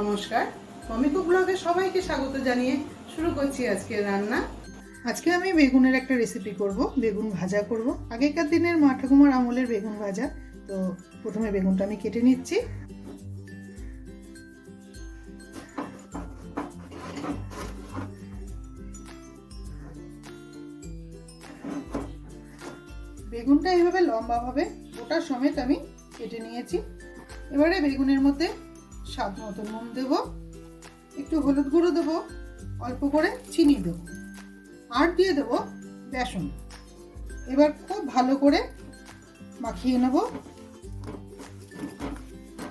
নমস্কার। মমিকো ব্লগে সবাইকে স্বাগত জানিয়ে শুরু করছি আজকে রান্না। আজকে আমি বেগুনের একটা রেসিপি করব, বেগুন ভাজা করব। আগেকার দিনের মা ঠাকুমার আমলের বেগুন ভাজা। তো প্রথমে বেগুনটা আমি কেটে নিচ্ছি। বেগুনটা এইভাবে লম্বাভাবে, গোটা সমেত আমি কেটে নিয়েছি। এবারে বেগুনের মধ্যে স্বাদ মতো নুন দেবো, একটু হলুদ গুঁড়ো দেবো, অল্প করে চিনি দেবো, আর দিয়ে দেবো বেসন। এবার খুব ভালো করে মাখিয়ে নেব।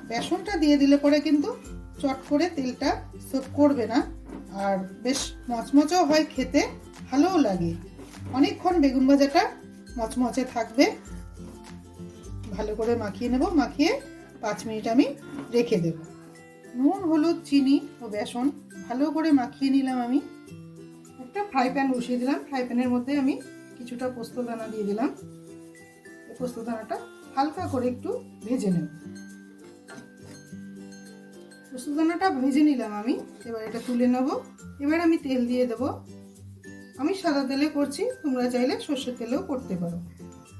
বেসনটা দিয়ে দিলে পরে কিন্তু চট করে তেলটা সোপ করবে না, আর বেশ মচমচাও হয় খেতে, ভালোও লাগে। অনেকক্ষণ বেগুন ভাজাটা মচমচে থাকবে। ভালো করে মাখিয়ে নেব, মাখিয়ে পাঁচ মিনিট আমি রেখে দেব। নুন, হলুদ, চিনি ও বেসন ভালো করে মাখিয়ে নিলাম আমি। একটা ফ্রাই প্যান বসিয়ে দিলাম। ফ্রাই প্যানের মধ্যে আমি কিছুটা পোস্ত দানা দিয়ে দিলাম। এই পোস্ত দানাটা হালকা করে একটু ভেজে নেব। পোস্ত দানাটা ভেজে নিলাম আমি। এবার এটা তুলে নেব। এবার আমি তেল দিয়ে দেব। আমি সাদা তেলে করছি। তোমরা চাইলে সর্ষের তেলেও করতে পারো।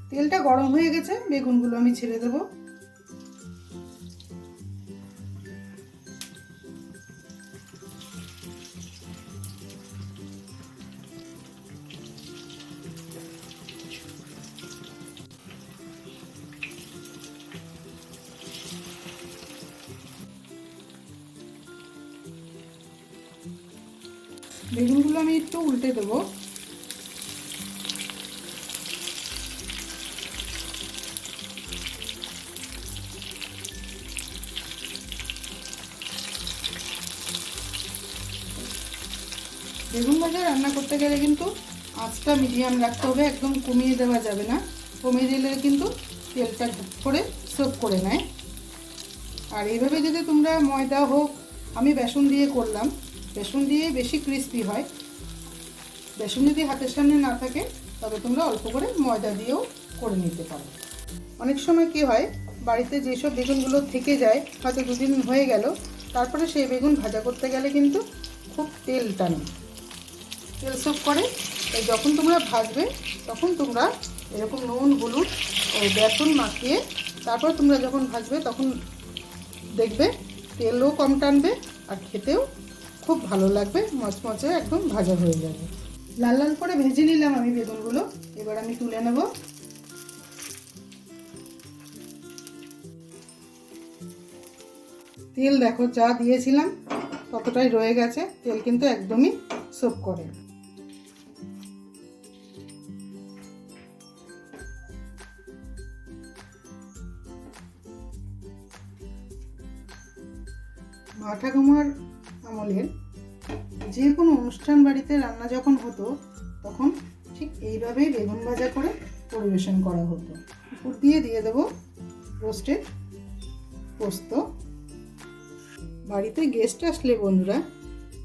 তেলটা গরম হয়ে গেছে। বেগুনগুলো আমি ছেড়ে দেবো। বেগুনগুলো আমি একটু উল্টে দেবো। বেগুন ভাজা রান্না করতে গেলে কিন্তু আঁচটা মিডিয়াম রাখতে হবে, একদম কমিয়ে দেওয়া যাবে না। কমিয়ে দিলে কিন্তু তেলটা করে সোপ করে নেয়। আর এইভাবে যদি তোমরা ময়দা হোক, আমি বেসন দিয়ে করলাম। বেসন দিয়ে বেশি ক্রিস্পি হয়। বেসন যদি হাতের সামনে না থাকে, তবে তোমরা অল্প করে ময়দা দিয়েও করে নিতে পারো। অনেক সময় কি হয়, বাড়িতে যেসব বেগুনগুলো থেকে যায়, হয়তো দুদিন হয়ে গেল, তারপরে সেই বেগুন ভাজা করতে গেলে কিন্তু খুব তেল টানে। তেল সব করে, তাই যখন তোমরা ভাজবে, তখন তোমরা এরকম নুন, হলুদ ও বেসন মাখিয়ে তারপর তোমরা যখন ভাজবে, তখন দেখবে তেলও কম টানবে আর খেতেও খুব ভালো লাগবে মচমচে একদম ভাজা হয়ে যাবে। লাল লাল করে ভেজে নিলাম আমি বেগুনগুলো, এবার আমি তুলে নেব। তেল দেখো, যা দিয়েছিলাম ততটাই রয়ে গেছে, তেল কিন্তু একদমই সোপ করে। মা ঠাকুমার আমলের যে কোনো অনুষ্ঠান বাড়িতে রান্না যখন হতো, তখন ঠিক এইভাবেই বেগুন ভাজা করে পরিবেশন করা হতো। উপর দিয়ে দিয়ে দেবো রোস্টেড পোস্ত। বাড়িতে গেস্ট আসলে বন্ধুরা,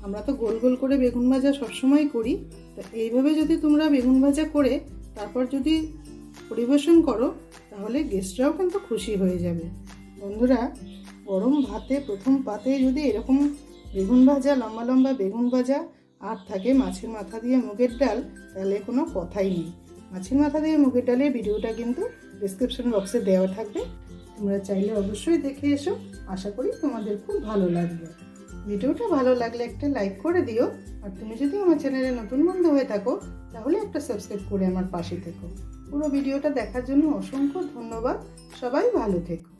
আমরা তো গোল গোল করে বেগুন ভাজা সবসময় করি। তো এইভাবে যদি তোমরা বেগুন ভাজা করে তারপর যদি পরিবেশন করো, তাহলে গেস্টরাও কিন্তু খুশি হয়ে যাবে। বন্ধুরা, গরম ভাতে প্রথম পাতে যদি এরকম বেগুন ভাজা, লম্বা লম্বা বেগুন ভাজা, আর থাকে মাছের মাথা দিয়ে মুগের ডাল, তাহলে কোনো কথাই নেই। মাছের মাথা দিয়ে মুগের ডালের ভিডিওটা কিন্তু ডিসক্রিপশন বক্সে দেওয়া থাকবে। তোমরা চাইলে অবশ্যই দেখে এসো। আশা করি তোমাদের খুব ভালো লাগবে। ভিডিওটা ভালো লাগলে একটা লাইক করে দিও। আর তুমি যদি আমার চ্যানেলে নতুন বন্ধু হয়ে থাকো, তাহলে একটা সাবস্ক্রাইব করে আমার পাশে থেকো। পুরো ভিডিওটা দেখার জন্য অসংখ্য ধন্যবাদ। সবাই ভালো থেকো।